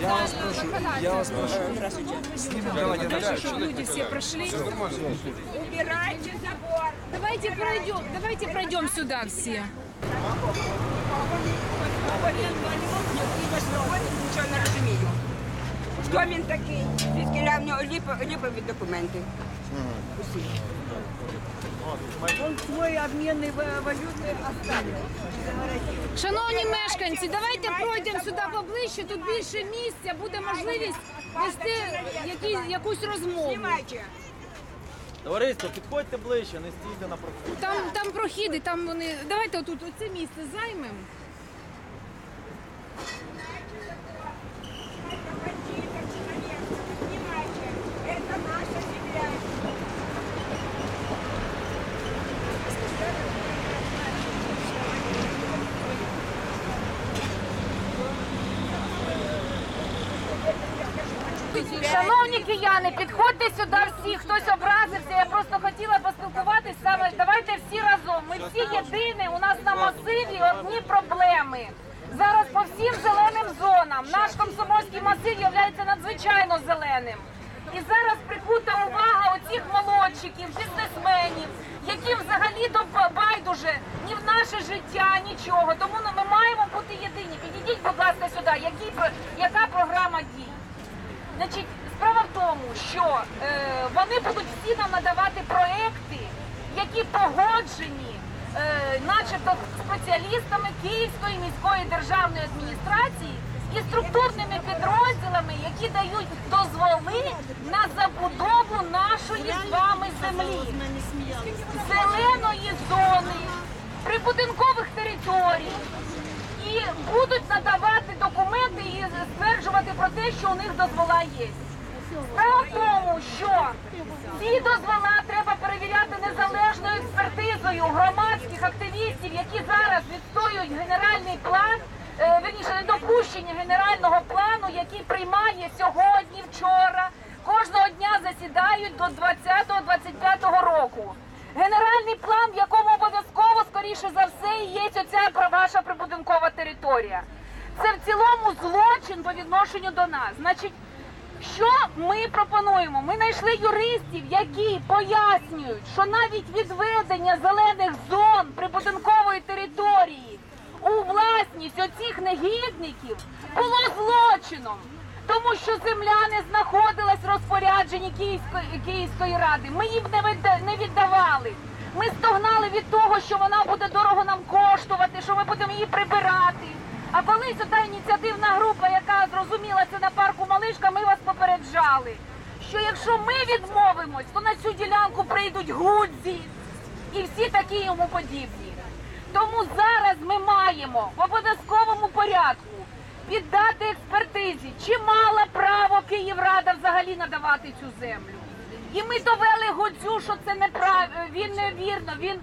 Я вас прошу, я вас прошу. Давайте Дальше, чтобы люди все прошли. Убирайте забор. Давайте пройдем, давайте пройдем сюда все. Нічого не розумію. Хто він такий? Звідки в нього ліпо- ліпові документи? Усі. Он свой. Шановні мешканці, давайте пройдемо сюди поближче, тут більше місця, буде можливість вести які, якусь розмову. Знімайте. Товариство, підходьте ближче, не стійте на проході. Там, там прохіди, там вони. Давайте отут оце місце займемо. Шановні кияни, підходьте сюди всі, хтось образився. Я просто хотіла поспілкуватись саме. Давайте всі разом. Ми всі єдині. У нас на масиві одні проблеми. Зараз по всім зеленим зонам. Наш комсомольський масив є надзвичайно зеленим. І зараз прикута увага оцих молодчиків, бізнесменів, яким взагалі до байдуже ні в наше життя, нічого. Тому ну, ми маємо бути єдині. Підійдіть, будь ласка, сюди. Які, яка програма дій? Значить, справа в тому, що е, вони будуть всі нам надавати проекти, які погоджені, е, начебто спеціалістами Київської міської державної адміністрації і структурними підрозділами, які дають дозволи на забудову нашої з вами землі, зеленої зони, прибудинкових територій і будуть надавати документи і стверджувати про те, що у них дозвола є. Справа в тому, що ці дозвола треба перевіряти незалежною експертизою громадських активістів, які зараз відстоюють генеральний план, е, верніше недопущення генерального плану, який приймає сьогодні, вчора. Кожного дня засідають до 20-25 року. Генеральний план, в якому обов'язково, і є про- ваша прибудинкова територія. Це в цілому злочин по відношенню до нас. Значить, що ми пропонуємо? Ми знайшли юристів, які пояснюють, що навіть відведення зелених зон прибудинкової території у власність оцих негідників було злочином. Тому що земля не знаходилась в розпорядженні Київської, Київської ради. Ми їм не віддавали. Ми стогнали від того, що вона буде дорого нам коштувати, що ми будемо її прибирати. А колись ота ініціативна група, яка зрозуміла це на парку Малишка, ми вас попереджали, що якщо ми відмовимось, то на цю ділянку прийдуть гудзі і всі такі йому подібні. Тому зараз ми маємо в обов'язковому порядку піддати експертизі, чи мала право Київрада взагалі надавати цю землю. І ми довели Годзю, що це неправ... він невірно, він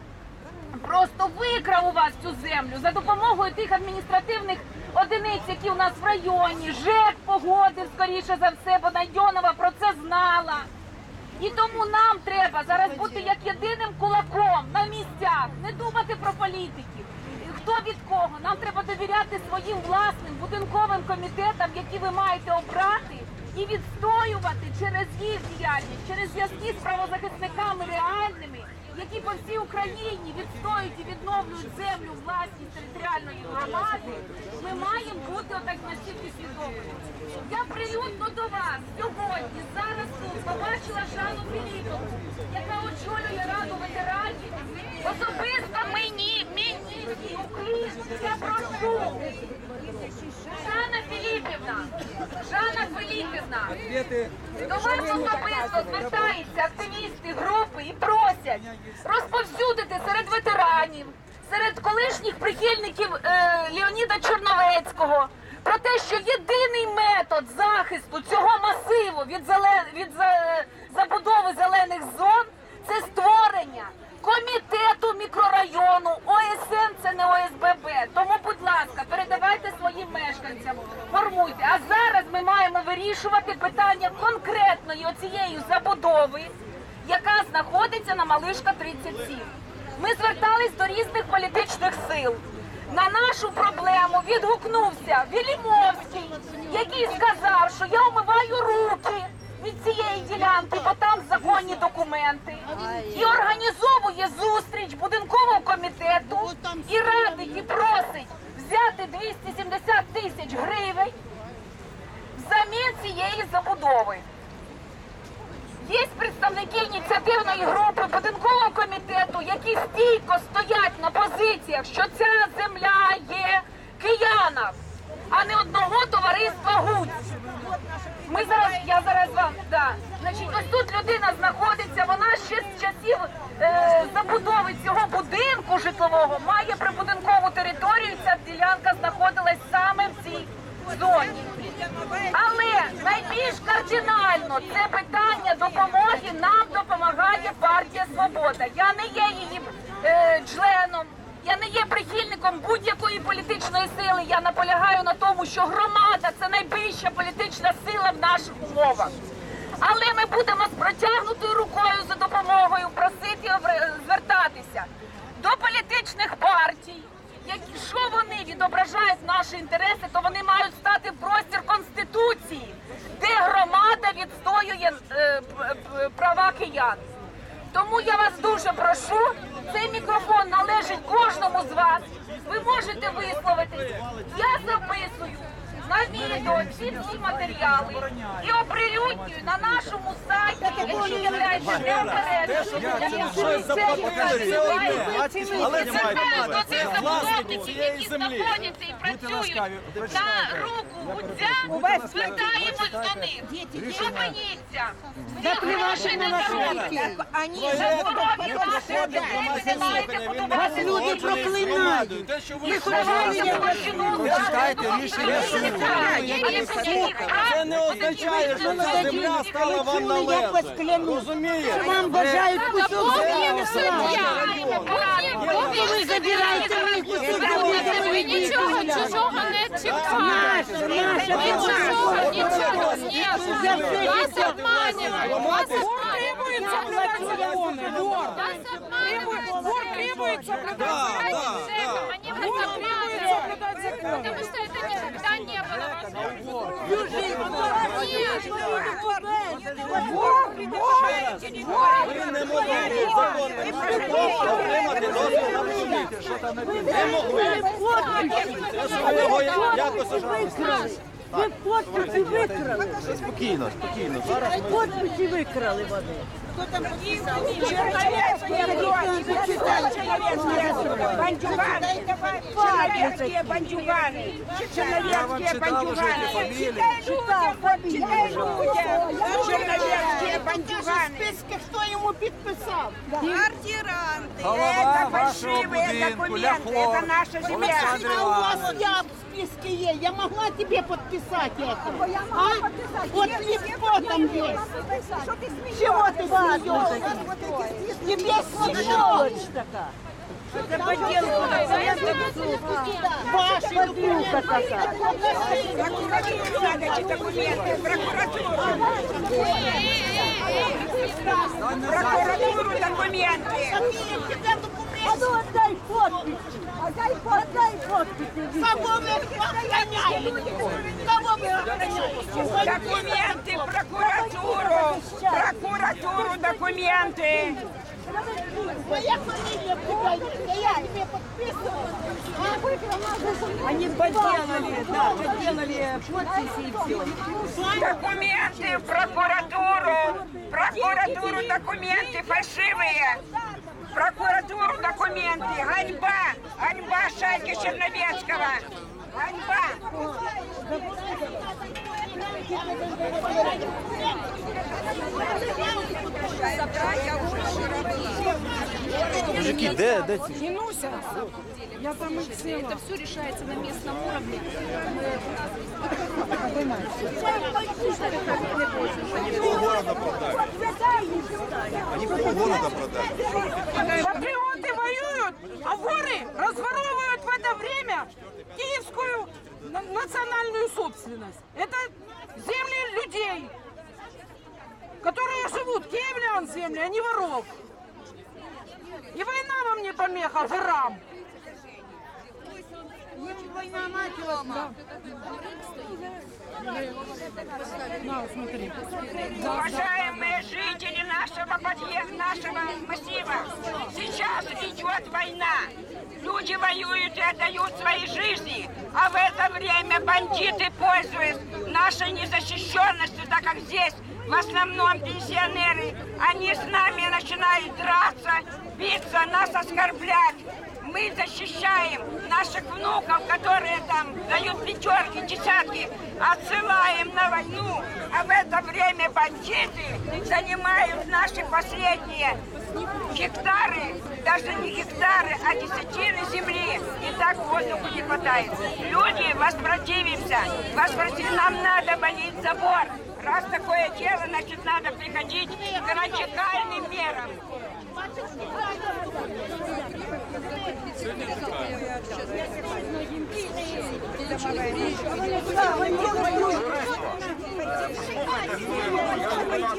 просто викрав у вас цю землю за допомогою тих адміністративних одиниць, які у нас в районі. ЖЕК погодив скоріше за все, бо Найдьонова про це знала. І тому нам треба зараз бути як єдиним кулаком на місцях, не думати про політиків. Хто від кого? Нам треба довіряти своїм власним будинковим комітетам, які ви маєте обрати, і відстоювати через їх діяльність, через зв'язки з правозахисниками реальними, які по всій Україні відстоюють і відновлюють землю власність територіальної громади. Ми маємо бути отак настільки свідомими. Я прилюдно до вас сьогодні, зараз тут побачила Жанну Філіпову, яка очолює раду ветеранів. Особисто мені, мені, уклін, я прошу. Філіпівна, до вас особисто звертаються активісти групи і просять розповсюдити серед ветеранів, серед колишніх прихильників е, Леоніда Чорновецького про те, що єдиний метод захисту цього масиву від, зелен... від за- забудови зелених зон це створення комітету мікрорайону. ОСН це не ОСББ. Тому, передавайте своїм мешканцям, формуйте. А зараз ми маємо вирішувати питання конкретної оцієї забудови, яка знаходиться на Малишка 37. Ми звертались до різних політичних сил. На нашу проблему відгукнувся Вілімовський, який сказав, що я умиваю руки від цієї ділянки, бо там законні документи, і організовує зустріч будинкового комітету і радить, і просить взяти 270 тисяч гривень взамін цієї забудови. Є представники ініціативної групи будинкового комітету, які стійко стоять на позиціях, що ця земля є киянам, а не одного товариства ГУЦ. Ми зараз, я зараз вам, да. Значить, ось тут людина знаходиться, вона ще з часів е, забудови цього будинку житлового має прибудинкову територію, ця ділянка знаходилась саме в цій зоні. Але найбільш кардинально це питання допомоги нам допомагає партія Свобода. Я не є її е, членом, я не є прихильником будь-якої політичної сили. Я наполягаю на тому, що громада це найвища політична сила в наших умовах. Але ми будемо з протягнутою рукою за допомогою просити звертатися до політичних партій. Якщо вони відображають наші інтереси, то вони мають стати в простір конституції, де громада відстоює е, права киян. Тому я вас дуже прошу, цей мікрофон належить кожному з вас. Ви можете висловитись. Я записую на відео всі ці матеріали і оприлюднюю на нашому сайті, який є. Але це до цих забудовників, які знаходяться і працюють на руку гудзя, звертаємось до них. Зупиніться. Ви грошей не заробите. Они Забудові ваші не маєте будувати. Люди проклинають. Ви Їх вважають площину. читайте рішення суду. Це не означає, що ця земля стала вам належною. Розумієте? Вам бажають кусок землі слава. Ви забираєте мій кусок землі, Ви нічого чужого не чекаєте. Наша, наша, нічого ні. Я все Вас обманюють. Вас обманюють. Вас да, да. Они вас обманывают. Потому что это никогда не было Ви не могли отримати дозвіл на будівництво. Не могли. Те, його якось. Ви подписи викрали. Спокійно, спокійно. Зараз ми Подписи викрали вони. Человеческие бандюганы. Человеческие бандюганы. Читай людям, читай людям. Человеческие бандюганы. Списки, хто йому підписав? Квартиранты. Голова Это вашего фальшивые будинку, документы. Ляхов. Это наша земля. Олександр А у вас Иванович. я подписки есть. Я могла тебе подписать это. А? Я могла а? подписать. Вот легко там есть. Чего ты смеешься? Тебе смешно. Это подделка. Ваши документы. Ваши документы. Прокуратура. Прокуратура документы. А ну отдай подписи. Отдай подписи. Кого вы охраняете? Кого вы охраняете? Документы прокуратуру. Прокуратуру документы. Моя фамилия Пугайка, я тебе подписывала. Они подделали, да, подделали подписи и все. Документы в прокуратуру. Прокуратуру документы фальшивые. Прокуратуру документы. Ганьба. Ганьба шайки Черновецкого. Ганьба. Мужики, де, де ці? Это все решается на местном уровне. Патриоты воюют, а воры разворовывают в это время киевскую на- национальную собственность. Это земли людей, которые живут, киевлян земли, а не воров. И война вам не помеха, ворам. Уважаемые нашего подъезда, нашего массива. Сейчас идет война. Люди воюют и отдают свои жизни, а в это время бандиты, пользуясь нашей незащищенностью, так как здесь в основном пенсионеры, они с нами начинают драться, биться, нас оскорблять. Мы защищаем наших внуков, которые там дают пятерки, десятки, отсылаем на войну, а в это время бандиты занимают наши последние гектары, даже не гектары, а десятины земли. И так воздуху не хватает. Люди, воспротивимся. Воспротив... Нам надо болеть забор. Раз такое дело, значит, надо приходить к радикальным мерам.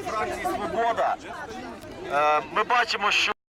фракції Свобода. Е, Ми бачимо, що